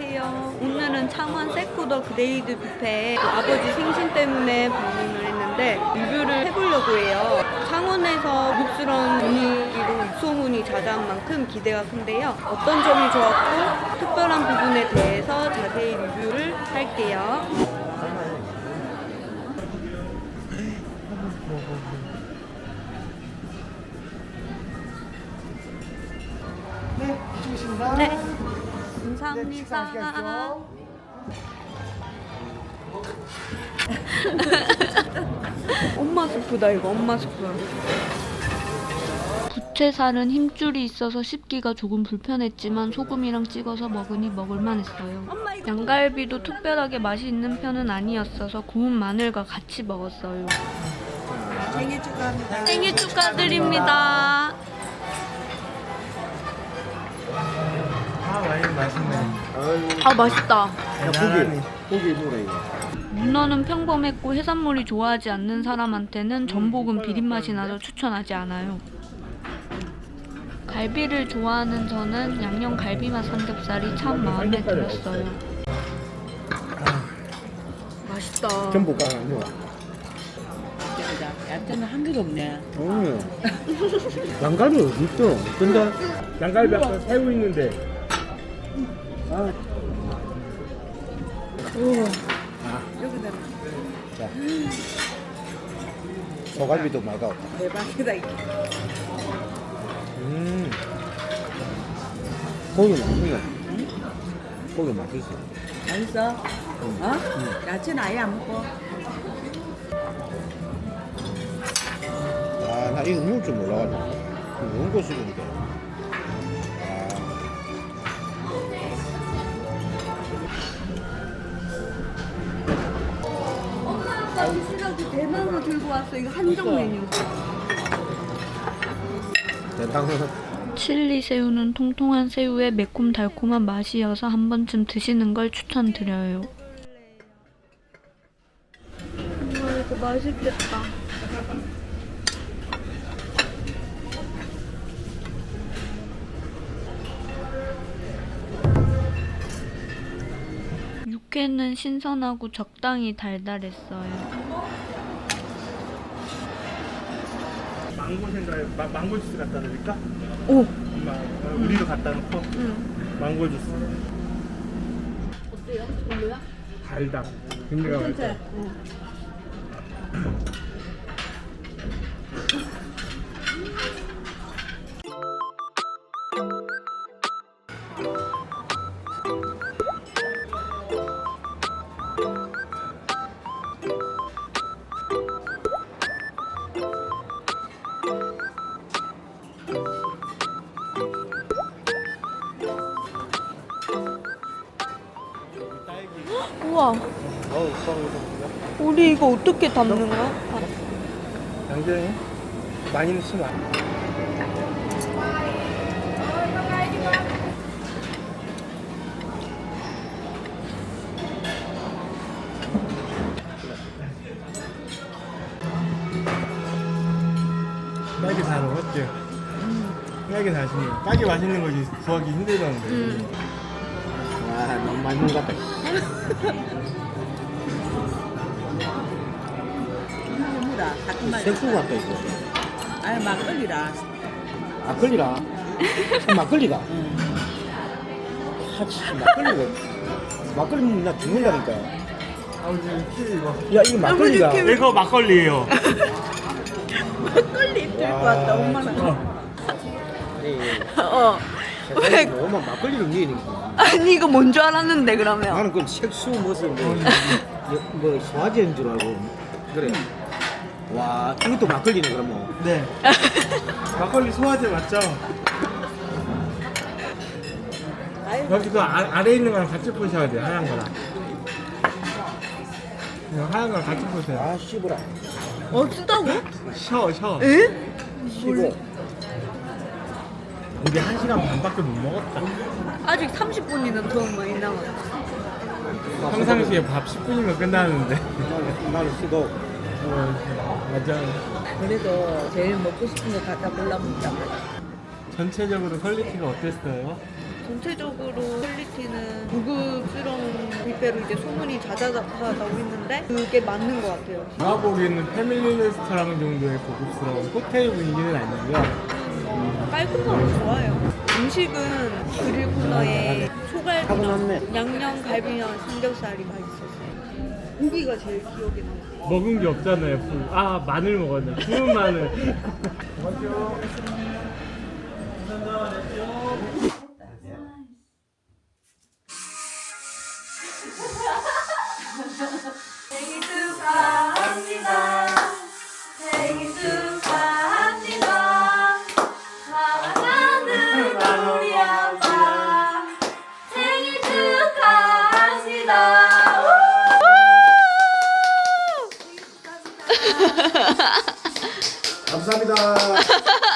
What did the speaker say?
안녕하세요. 오늘은 창원 세코더 그레이드 뷔페 아버지 생신 때문에 방문을 했는데 리뷰를 해보려고 해요. 창원에서 고급스러운 분위기로 입소문이 자자한 만큼 기대가 큰데요. 어떤 점이 좋았고 특별한 부분에 대해서 자세히 리뷰를 할게요. 네, 이쪽이십니다. 네, 감사합니다. 엄마 스프다 이거 엄마 스프. 부채살은 힘줄이 있어서 씹기가 조금 불편했지만 소금이랑 찍어서 먹으니 먹을만 했어요. 양갈비도 특별하게 맛이 있는 편은 아니었어서 구운 마늘과 같이 먹었어요. 생일 축하합니다. 생일 축하드립니다. 와인 맛있네. 아 맛있다. 대단하니. 고기 뭐래 이거? 문어는 평범했고 해산물이 좋아하지 않는 사람한테는 전복은 비린 맛이 나서 추천하지 않아요. 갈비를 좋아하는 저는 양념 갈비맛 삼겹살이 참 마음에 들었어요. 맛있다. 전복가 아니요. 야채는 한 개도 없네. 어. 양갈비 어디 있어? 근데 양갈비 아까 새우 있는데. 아, 여기다 자. 소갈비도 없다. 대박이다 이게. 음. 고기 맛있네. 고기 맛있어. 맛있어? 어? 야채는 아예 안 먹고. 아, 나 이거 먹을 줄 몰라가지고. 이거 거 쓰는데. 아. 대나무 들고 왔어. 이거 한정 메뉴. 대당은 칠리 새우는 통통한 새우에 매콤달콤한 맛이어서 한 번쯤 드시는 걸 추천드려요. 와 이거 맛있겠다. 육회는 신선하고 적당히 달달했어요. 망고 생각에 마, 망고 주스 갖다 드릴까? 오, 엄마 어, 우리도 갖다 놓고 응. 망고 주스. 어때요? 별로야? 달다. 김미가 괜찮 우와, 우리 이거 어떻게 담는 거야? 양재이 많이 넣으면 안 돼. 딸기 잘? 딸기 다시네. 딸기 맛있는 거지 구하기 힘들던데. 음. 와, 너무 많이 먹었다. 뭐라? 같은 말. 색소 같다, 이거. 아니 막걸리라. 막걸리라. 그 막걸리가. 응. 하치, 막걸리가. 막걸리 먹으면 나 죽는다니까. 야, 이거 막걸리가. 이거 막걸리예요. 막걸리 입 들고 왔다 엄마는. 어. 왜? 너만 막걸리를 먹이니까. 아니 이거 뭔 줄 알았는데 그러면. 나는 그럼 색소 무슨 뭐, 여- 뭐 소화제인 줄 알고. 그래. 와, 이것도 막걸리네, 그러면. 네. 막걸리 소화제 맞죠? 여기 그 아, 아래 있는 거랑 같이 보셔야 돼요 하얀 거랑 이거 하얀 거랑 같이 보세요 아, 씹어라. 어 쓰다고? 쉬어 쉬어 에? 씹어. 우리 한 시간 반밖에 못 먹었다 아직 30분이나 더 많이 남았어. 평상시에 밥 10분이면 끝나는데 나는, 쓰고. 어, 맞아 그래도 제일 먹고 싶은 거 갖다 골라 먹자. 전체적으로 퀄리티가 어땠어요? 전체적으로 퀄리티는 고급스러운 뷔페로 이제 소문이 자자자자하고 있는데 그게 맞는 것 같아요. 제가 보기에는 패밀리 레스토랑 정도의 고급스러운 호텔 분위기는 아니고요. 어, 깔끔하고 좋아요. 음식은 그릴 코너에 소갈비랑 양념 갈비랑 삼겹살이 맛있었어요. 고기가 제일 기억에 남아요. 먹은 게 없잖아요. 풀. 아 마늘 먹었네. 구운 마늘. 생일 축하합니다. 감사합니다.